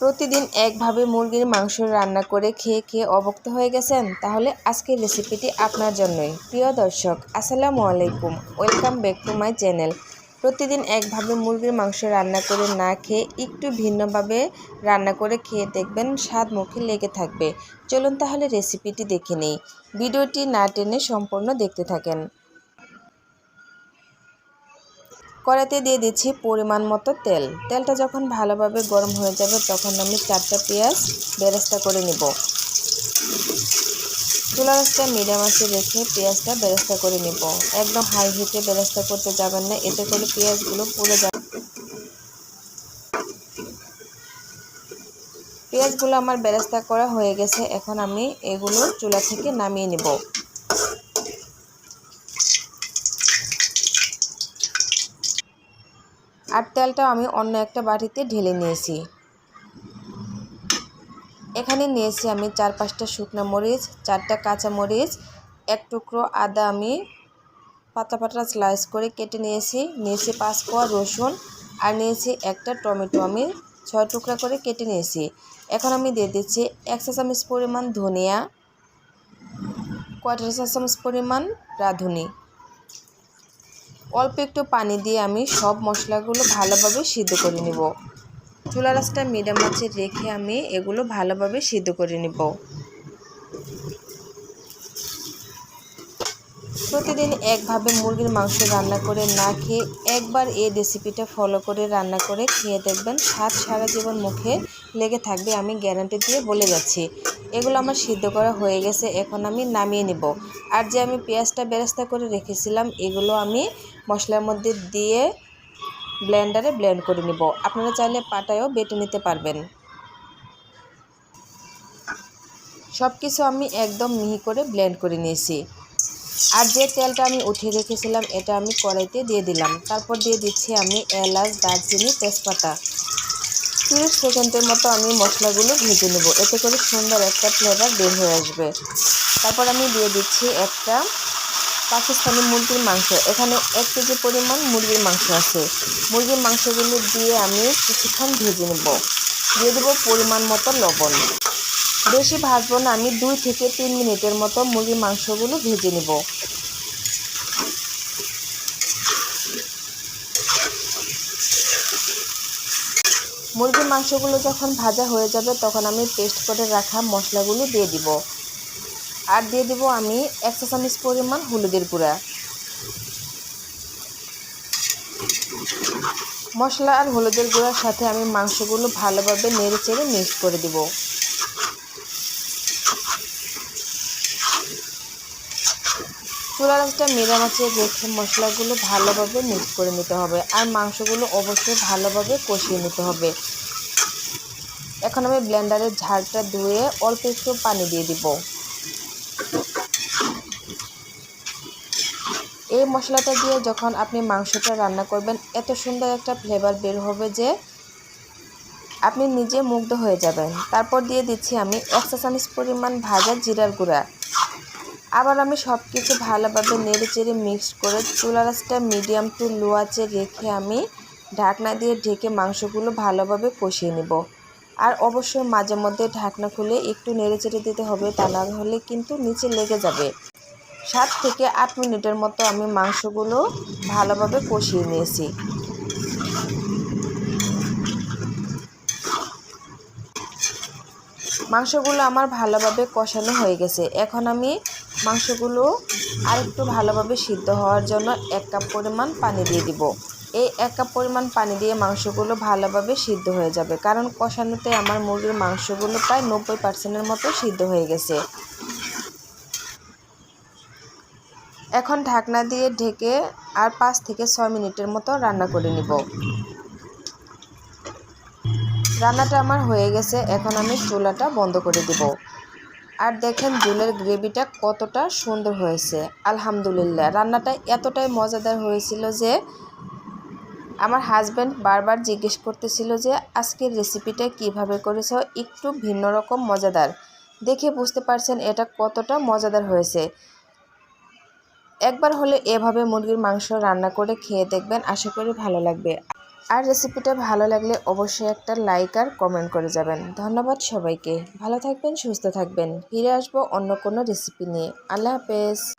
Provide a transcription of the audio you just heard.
প্রতিদিন একভাবে মুরগির মাংস রান্না করে খেয়ে খেয়ে অবক্ত হয়ে গেছেন? তাহলে আজকের রেসিপিটি আপনার জন্যই। প্রিয় দর্শক, আসসালামু আলাইকুম। Welcome back to my channel. প্রতিদিন একভাবে মুরগির মাংস রান্না করে না খেয়ে একটু ভিন্নভাবে রান্না করে খেয়ে দেখবেন স্বাদ মুখে লেগে থাকবে। চলুন তাহলে রেসিপিটি দেখে নেই। ভিডিওটি না টেনে সম্পূর্ণ দেখতে থাকেন। কড়াইতে দিয়ে দিচ্ছি পরিমাণ মতো তেল। তেলটা যখন ভালোভাবে গরম হয়ে যাবে, তখন আমি চারটা পেঁয়াজ বেরেস্তা করে নিব। চুলা রাস্তা মিডিয়াম আঁচে রেখে পেঁয়াজটা বেরেস্তা করে নিব। একদম হাই হিটে বেরেস্তা করতে যাবেন না, এতে করে পেঁয়াজগুলো পুড়ে যাবে। পেঁয়াজগুলো আমার বেরেস্তা করা হয়ে গেছে, এখন আমি এগুলো চুলা থেকে নামিয়ে নেব। তেলটা আমি অন্য একটা বাটিতে ঢেলে নিয়েছি। এখানে নিয়েছি আমি চার পাঁচটা শুকনো মরিচ, চারটা কাঁচা মরিচ, এক টুকরো আদা আমি পাতা পাতা স্লাইস করে কেটে নিয়েছি। নিয়েছি পাঁচ কোয়া রসুন আর নিয়েছি একটা টমেটো আমি ছয় টুকরা করে কেটে নিয়েছি। এখন আমি দিয়ে দিচ্ছি এক চামচ পরিমাণ ধনিয়া, কোয়াটার চা চামচ পরিমাণ রাঁধুনি। অল্প একটু পানি দিয়ে আমি সব মশলাগুলো ভালোভাবে সিদ্ধ করে নিব। চুলা রাসটা মিডিয়াম আঁচে রেখে আমি এগুলো ভালোভাবে সিদ্ধ করে নিব। প্রতিদিন একভাবে মুরগির মাংস রান্না করে না খেয়ে একবার এই রেসিপিটা ফলো করে রান্না করে খেয়ে দেখবেন স্বাদ সারা জীবন মুখে লেগে থাকবে আমি গ্যারান্টি দিয়ে বলে যাচ্ছি। এগুলো আমার সিদ্ধ করা হয়ে গেছে, এখন আমি নামিয়ে নিব। আর যে আমি পেঁয়াজটা বেরেস্তা করে রেখেছিলাম, এগুলো আমি মশলার মধ্যে দিয়ে ব্লেন্ডারে ব্লেন্ড করে নিব। আপনারা চাইলে পাটায়ও বেটে নিতে পারবেন। সব কিছু আমি একদম মিহি করে ব্লেন্ড করে নিয়েছি। আর যে তেলটা আমি উঠিয়ে রেখেছিলাম, এটা আমি কড়াইতে দিয়ে দিলাম। তারপর দিয়ে দিচ্ছি আমি এলাচ, দারচিনি, তেজপাতা। তিরিশ সেকেন্ডের মতো আমি মশলাগুলো ভেজে নেব। এতে করে সুন্দর একটা ফ্লেভার বের হয়ে আসবে। তারপর আমি দিয়ে দিচ্ছি একটা পাকিস্তানি মুরগির মাংস। এখানে এক কেজি পরিমাণ মুরগির মাংস আছে। মুরগির মাংসগুলো দিয়ে আমি কিছুক্ষণ ভেজে নেব। দিয়ে দেবো পরিমাণ মতো লবণ। বেশি ভাজবো না, আমি দুই থেকে তিন মিনিটের মতো মুরগির মাংসগুলো ভেজে নেব। মুরগির মাংসগুলো যখন ভাজা হয়ে যাবে, তখন আমি পেস্ট করে রাখা মশলাগুলো দিয়ে দিব। আর দিয়ে দিব আমি এক চা চামচ পরিমাণ হলুদের গুঁড়া। মশলা আর হলুদের গুঁড়ার সাথে আমি মাংসগুলো ভালোভাবে নেড়ে চেড়ে মিক্স করে দিব। চুলা রাসটা মিরামাচে রেখে মশলাগুলো ভালোভাবে মিক্স করে নিতে হবে আর মাংসগুলো অবশ্যই ভালোভাবে কষিয়ে নিতে হবে। এখন আমি ব্লেন্ডারের ঝাড়টা ধুয়ে অল্প একটু পানি দিয়ে দিব। এই মশলাটা দিয়ে যখন আপনি মাংসটা রান্না করবেন, এত সুন্দর একটা ফ্লেভার বের হবে যে আপনি নিজে মুগ্ধ হয়ে যাবেন। তারপর দিয়ে দিচ্ছি আমি এক চা চামচ পরিমাণ ভাজা জিরার গুঁড়া। আবার আমি সব কিছু ভালোভাবে নেড়ে চেড়ে মিক্সড করে চুলা রাসটা মিডিয়াম টু লো আঁচে রেখে আমি ঢাকনা দিয়ে ঢেকে মাংসগুলো ভালোভাবে কষিয়ে নেব। আর অবশ্যই মাঝে মধ্যে ঢাকনা খুলে একটু নেড়ে চেড়ে দিতে হবে, তা না হলে কিন্তু নিচে লেগে যাবে। সাত থেকে আট মিনিটের মতো আমি মাংসগুলো ভালোভাবে কষিয়ে নিয়েছি। মাংসগুলো আমার ভালোভাবে কষানো হয়ে গেছে। এখন আমি মাংসগুলো আরেকটু ভালোভাবে সিদ্ধ হওয়ার জন্য এক কাপ পরিমাণ পানি দিয়ে দিব। এই এক কাপ পরিমাণ পানি দিয়ে মাংসগুলো ভালোভাবে সিদ্ধ হয়ে যাবে। কারণ কষানোতে আমার মুরগির মাংসগুলো প্রায় নব্বই পার্সেন্টের মতো সিদ্ধ হয়ে গেছে। এখন ঢাকনা দিয়ে ঢেকে আর পাঁচ থেকে ছয় মিনিটের মতো রান্না করে নিব। রান্নাটা আমার হয়ে গেছে, এখন আমি চুলাটা বন্ধ করে দিব। আর দেখেন জুলের গ্রেভিটা কতটা সুন্দর হয়েছে, আলহামদুলিল্লাহ। রান্নাটা এতটাই মজাদার হয়েছিল যে আমার হাজব্যান্ড বারবার জিজ্ঞেস করতেছিল যে, আজকের রেসিপিটা কীভাবে করেছ? একটু ভিন্ন রকম মজাদার। দেখে বুঝতে পারছেন এটা কতটা মজাদার হয়েছে। একবার হলে এভাবে মুরগির মাংস রান্না করে খেয়ে দেখবেন, আশা করি ভালো লাগবে। আর রেসিপিটা ভালো লাগলে অবশ্যই একটা লাইক আর কমেন্ট করে যাবেন। ধন্যবাদ সবাইকে। ভালো থাকবেন, সুস্থ থাকবেন। ফিরে আসব অন্য কোনো রেসিপি নিয়ে। আল্লাহ হাফেজ।